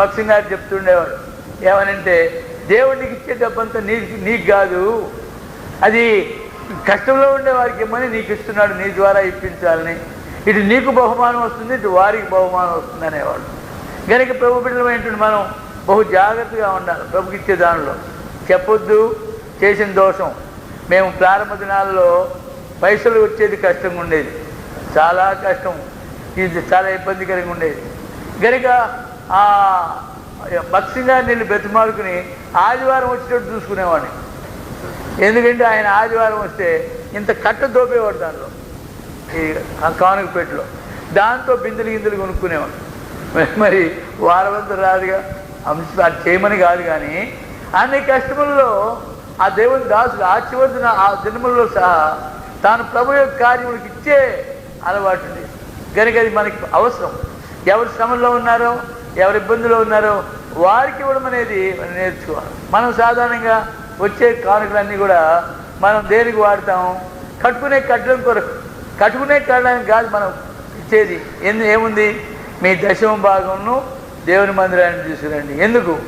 భక్సింగ్ గారు చెప్తుండేవాడు. ఏమనంటే దేవుడికి ఇచ్చే డబ్బంతా నీకు నీకు కాదు. అది కష్టంలో ఉండే వారికి ఇమ్మని నీకు ఇస్తున్నాడు నీ ద్వారా ఇప్పించాలని. ఇటు నీకు బహుమానం వస్తుంది ఇటు వారికి బహుమానం వస్తుంది అనేవాడు. కనుక ప్రభు బిడ్డలమైనటువంటి మనం బహు జాగ్రత్తగా ఉండాలి ప్రభుకి ఇచ్చే దానిలో. చెప్పొద్దు చేసిన దోషం. మేము ప్రారంభ దినాల్లో పైసలు వచ్చేది కష్టంగా ఉండేది చాలా కష్టం. ఇది చాలా ఇబ్బందికరంగా ఉండేది కనుక ఆ నీళ్ళు బెతుమాడుకుని ఆదివారం వచ్చేటట్టు చూసుకునేవాడిని. ఎందుకంటే ఆయన ఆదివారం వస్తే ఇంత కట్ట దోపేవాడు దానిలో ఈ కానుకపేటలో దాంతో బిందులు గిందులు కొనుక్కునేవాడు. మరి- వారవంతు రాదుగా అంశ అది చేయమని కాదు కానీ అన్ని కష్టములలో ఆ దేవుని దాసులు ఆ చివరి ఆ జన్మల్లో సహా తాను ప్రభు యొక్క కార్యములకు ఇచ్చే అలవాటు కనుక అది మనకి అవసరం. ఎవరు శ్రమంలో ఉన్నారో ఎవరు ఇబ్బందులో ఉన్నారో వారికి ఇవ్వడం అనేది మనం నేర్చుకోవాలి. మనం సాధారణంగా వచ్చే కానుకలన్నీ కూడా మనం దేనికి వాడతాం? కట్టుకునే కట్టడం కొరకు. కట్టుకునే కట్టడానికి కాదు మనం ఇచ్చేది. ఎందు ఏముంది? మీ దశమ భాగంను దేవుని మందిరాన్ని తీసుకురండి. ఎందుకు?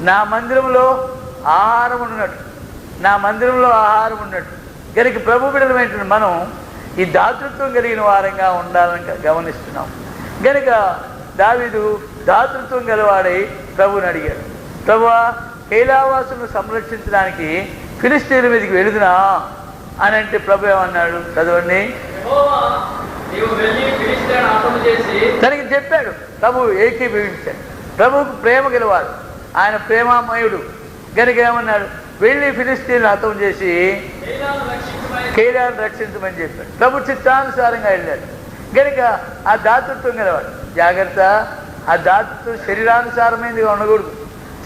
నా మందిరంలో ఆహారం ఉన్నట్టు. నా మందిరంలో ఆహారం ఉన్నట్టు. కనుక ప్రభు బిడలమైనటువంటి మనం ఈ దాతృత్వం కలిగిన వారంగా ఉండాలని గమనిస్తున్నాం. కనుక దావీదు దాతృత్వం గలవాడై ప్రభుని అడిగాడు. ప్రభువా కైలావాసును సంరక్షించడానికి ఫిలిస్తీన్ల మీదకి వెళుదునా అని అంటే ప్రభు ఏమన్నాడు? చదవండి. తనకి చెప్పాడు. ప్రభు ఏకీభవించాడు. ప్రభువుకు ప్రేమ గలవాడు. ఆయన ప్రేమామయుడు. గనుక ఏమన్నాడు? వెళ్ళి ఫిలిస్తీన్ హతం చేసి కైలాను రక్షించమని చెప్పాడు. ప్రభు చిత్తానుసారంగా వెళ్ళాడు. గనుక ఆ దాతృత్వం గలవాడు. జాగ్రత్త. ఆ దాతృత్వం శరీరానుసారమైనదిగా ఉండకూడదు.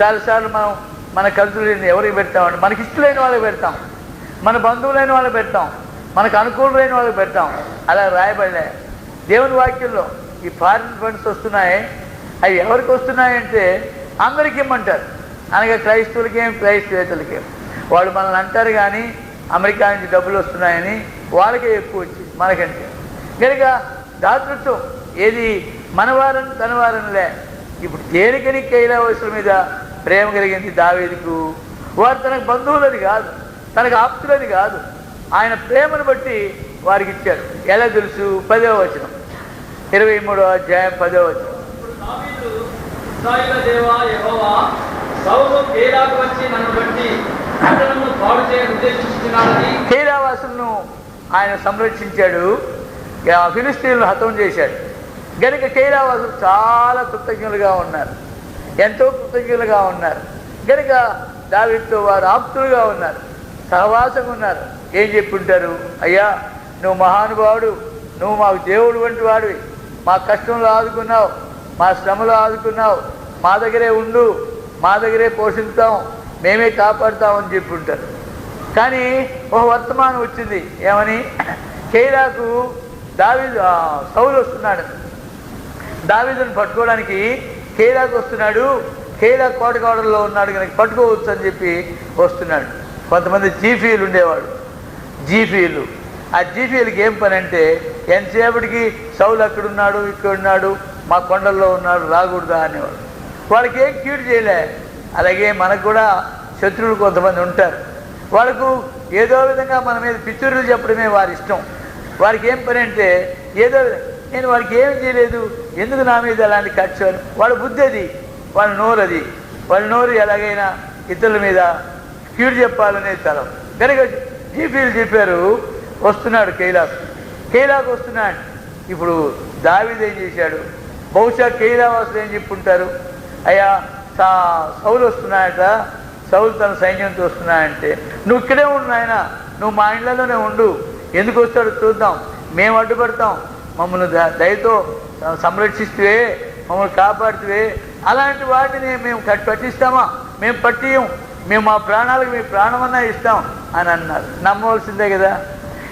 చాలాసార్లు మనం మన కలుతులని ఎవరికి పెడతామండి మనకి ఇష్టలైన వాళ్ళకి పెడతాం. మన బంధువులైన వాళ్ళకి పెడతాం. మనకు అనుకూలమైన వాళ్ళకి పెడతాం. అలా రాయబడలే. దేవుని వాక్యంలో ఈ ఫారిన్ ఫండ్స్ వస్తున్నాయి. అవి ఎవరికి వస్తున్నాయంటే అందరికి ఇమ్మంటారు. అనగా క్రైస్తవులకేం క్రైస్తవేతలకేం. వాళ్ళు మనల్ని అంటారు కానీ అమెరికా నుంచి డబ్బులు వస్తున్నాయని వాళ్ళకే ఎక్కువ వచ్చింది మనకంటే. కనుక దాతృత్వం ఏది మనవారని తనవారనిలే. ఇప్పుడు దేనికని కైలావసుల మీద ప్రేమ కలిగింది దావేదికు? వారు తనకు బంధువులని కాదు తనకు ఆప్తులని కాదు. ఆయన ప్రేమను బట్టి వారికి ఇచ్చాడు ఎలా తెలుసు? పదవ వచనం. ఇరవై మూడో అధ్యాయం పదవ వచనం. కైలావాసులను ఆయన సంరక్షించాడు. ఫిలిస్తీన్లు హతం చేశాడు గనుక కైలావాసులు చాలా కృతజ్ఞులుగా ఉన్నారు. ఎంతో కృతజ్ఞులుగా ఉన్నారు. గనుక దావితో వారు ఆప్తులుగా ఉన్నారు. సహవాసం ఉన్నారు. ఏం చెప్పుంటారు? అయ్యా నువ్వు మహానుభావుడు నువ్వు మాకు దేవుడు వంటి వాడివి. మా కష్టంలో ఆదుకున్నావు మా శ్రమలో ఆదుకున్నావు. మా దగ్గరే ఉండు మా దగ్గరే పోషిస్తాం మేమే కాపాడుతామని చెప్పుంటారు. కానీ ఒక వర్తమానం వచ్చింది. ఏమని? కేరాకు దావి సౌలు వస్తున్నాడు. దావీదుని పట్టుకోవడానికి కేరాకు వస్తున్నాడు. కేరా కోటగాడల్లో ఉన్నాడు కనుక పట్టుకోవచ్చు అని చెప్పి వస్తున్నాడు. కొంతమంది జీఫీలు ఉండేవాడు జీఫీలు. ఆ జీఫీలకి ఏం పని అంటే ఎంతసేపటికి సౌలు అక్కడున్నాడు ఇక్కడ ఉన్నాడు మా కొండల్లో ఉన్నాడు రాకూడదా అనేవాడు వాళ్ళకి ఏం కీడు చేయలే. అలాగే మనకు కూడా శత్రువులు కొంతమంది ఉంటారు. వాళ్ళకు ఏదో విధంగా మన మీద పిచ్చుర్లు చెప్పడమే వారి ఇష్టం. వారికి ఏం పని అంటే ఏదో విధంగా, నేను వాడికి ఏం చేయలేదు? ఎందుకు నా మీద అలాంటి ఖర్చు అని వాళ్ళ బుద్ధి అది వాళ్ళ నోరు అది. వాళ్ళ నోరు ఎలాగైనా ఇతరుల మీద కీడు చెప్పాలనే తరం. కనుక జీపీలు చెప్పారు వస్తున్నాడు కైలాస్. కైలాకు వస్తున్నాడు. ఇప్పుడు దావిదేం ఏం చేశాడు? బహుశా కైలావాసులు ఏం చెప్పుంటారు? అయ్యా సా సౌలు వస్తున్నాయట సౌలు తన సైన్యంతో వస్తున్నాయంటే నువ్వు ఇక్కడే ఉండు నాయన నువ్వు మా ఇళ్ళలోనే ఉండు. ఎందుకు వస్తాడు చూద్దాం. మేము అడ్డుపడతాం. మమ్మల్ని దయతో సంరక్షిస్తువే మమ్మల్ని కాపాడుతువే అలాంటి వాటిని మేము పట్టిస్తామా మేము పట్టియం. మేము మా ప్రాణాలకు మీ ప్రాణమన్నా ఇస్తాం అని అన్నారు. నమ్మవలసిందే కదా.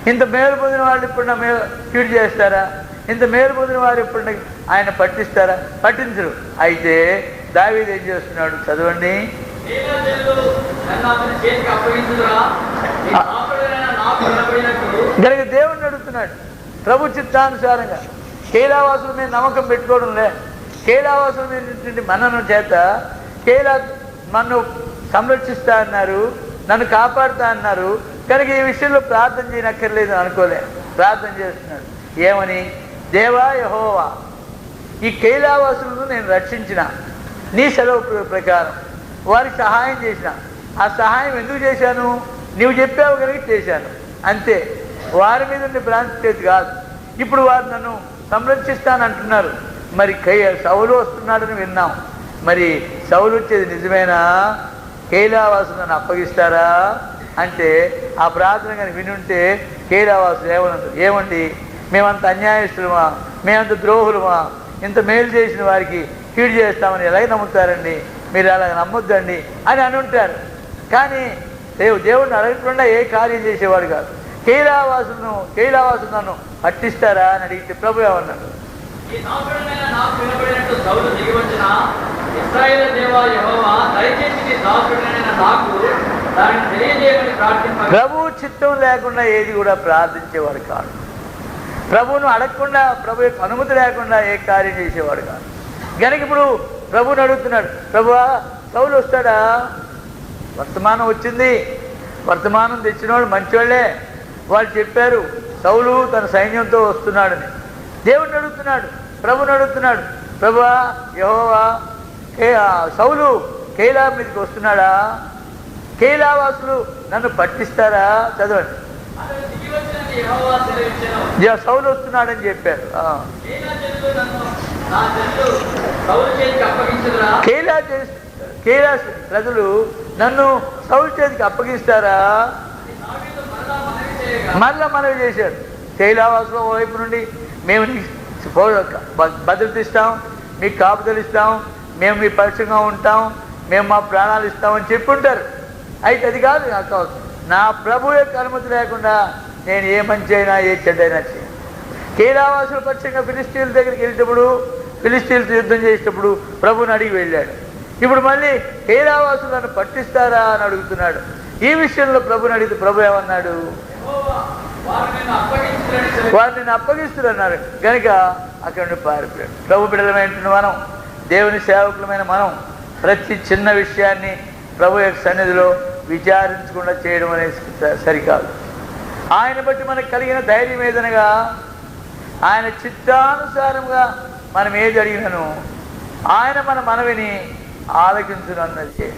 ఇంత మేలు పొందిన వాళ్ళు ఇప్పుడు మేలు కీడు చేస్తారా? ఇంత మేలు పొందిన వారు ఇప్పుడు ఆయన పట్టిస్తారా? పట్టించరు. అయితే దావీదు ఏం చేస్తున్నాడు? చదవండి. నీ దేవుణ్ణి అడుగుతున్నాడు. ప్రభు చిత్తానుసారంగా కైలావాసుల మీద నమ్మకం పెట్టుకోవడం లే. మీద మనను చేత కైలా నన్ను సంరక్షిస్తా అన్నారు నన్ను కాపాడుతా అన్నారు కనుక ఈ విషయంలో ప్రార్థన చేయనక్కర్లేదు అనుకోలే. ప్రార్థన చేస్తున్నాడు. ఏమని? దేవా యహోవా ఈ కైలావాసులను నేను రక్షించిన. నీ సెలవు ప్రకారం వారికి సహాయం చేసిన. ఆ సహాయం ఎందుకు చేశాను? నువ్వు చెప్పావు కనుక చేశాను. అంతే. వారి మీద ఉండే బ్రాంచ్ చేతి కాదు. ఇప్పుడు వారు నన్ను సంరక్షిస్తానంటున్నారు. మరి కై సౌలు వస్తున్నాడని విన్నాం. మరి సౌలు వచ్చేది నిజమేనా? కైలావాసు నన్ను అప్పగిస్తారా? అంటే ఆ ప్రార్థన కానీ వినుంటే కైలావాసు ఏమన్నారు ఏమండి? మేమంత అన్యాయస్తులమా? మేమంత ద్రోహులమా? ఇంత మేలు చేసిన వారికి కీడు చేస్తామని ఎలాగ నమ్ముతారండి? మీరు అలాగ నమ్మొద్దండి అని అనుంటారు. కానీ దేవు దేవుడిని అడగకుండా ఏ కార్యం చేసేవాడు కాదు. కైలావాసును కైలావాసు నన్ను పట్టిస్తారా అని అడిగితే ప్రభు ఏమన్నాడు? ప్రభు చిత్తం లేకుండా ఏది కూడా ప్రార్థించేవాడు కాదు ప్రభువును అడగకుండా ప్రభు యొక్క అనుమతి లేకుండా ఏ కార్యం చేసేవాడు కాదు కనుక ఇప్పుడు ప్రభువుని అడుగుతున్నాడు ప్రభువా సౌలు వస్తాడా? వర్తమానం వచ్చింది. వర్తమానం తెచ్చినవాడు మంచివాళ్ళే వాళ్ళు చెప్పారు సౌలు తన సైన్యంతో వస్తున్నాడని. దేవుడిని అడుగుతున్నాడు ప్రభుని అడుగుతున్నాడు ప్రభువా యహోవా కే సౌలు కేలా మీదకి వస్తున్నాడా? కేలావాసులు నన్ను పట్టిస్తారా? చదవండి. సౌలు వస్తున్నాడని చెప్పారు. కేలా చేసి కేలా ప్రజలు నన్ను సౌలు చేతికి అప్పగిస్తారా? మనవి మనవి చేశాడు కైలావాసుల వైపు నుండి మేము భద్రత ఇస్తాం మీకు కాపుదలు ఇస్తాం మేము మీ పరిచయంగా ఉంటాం మేము మా ప్రాణాలు ఇస్తామని చెప్పుంటారు. అయితే అది కాదు నాకు నా ప్రభు యొక్క అనుమతి లేకుండా నేను ఏ మంచి అయినా ఏ చెడ్డైనా చేయను. కైలావాసుల పక్షంగా ఫిలిస్తీన్ల దగ్గరికి వెళ్ళేటప్పుడు ఫిలిస్తీన్లతో యుద్ధం చేసేటప్పుడు ప్రభుని అడిగి వెళ్ళాడు. ఇప్పుడు మళ్ళీ కైలావాసులను పట్టిస్తారా అని అడుగుతున్నాడు. ఈ విషయంలో ప్రభుని అడిగితే ప్రభు ఏమన్నాడు? వారు నిన్ను అప్పగించుదని సెలవు నేను అప్పగిస్తున్నారు కనుక అక్కడ నుండి పారిపోయాడు. ప్రభు బిడ్డలమైన మనం దేవుని సేవకులమైన మనం ప్రతి చిన్న విషయాన్ని ప్రభు యొక్క సన్నిధిలో విచారించకుండా చేయడం అనేది సరికాదు. ఆయన బట్టి మనకు కలిగిన ధైర్యం ఏదనగా ఆయన చిత్తానుసారంగా మనం ఏది అడిగినను ఆయన మన మనవిని ఆలకించునన్నది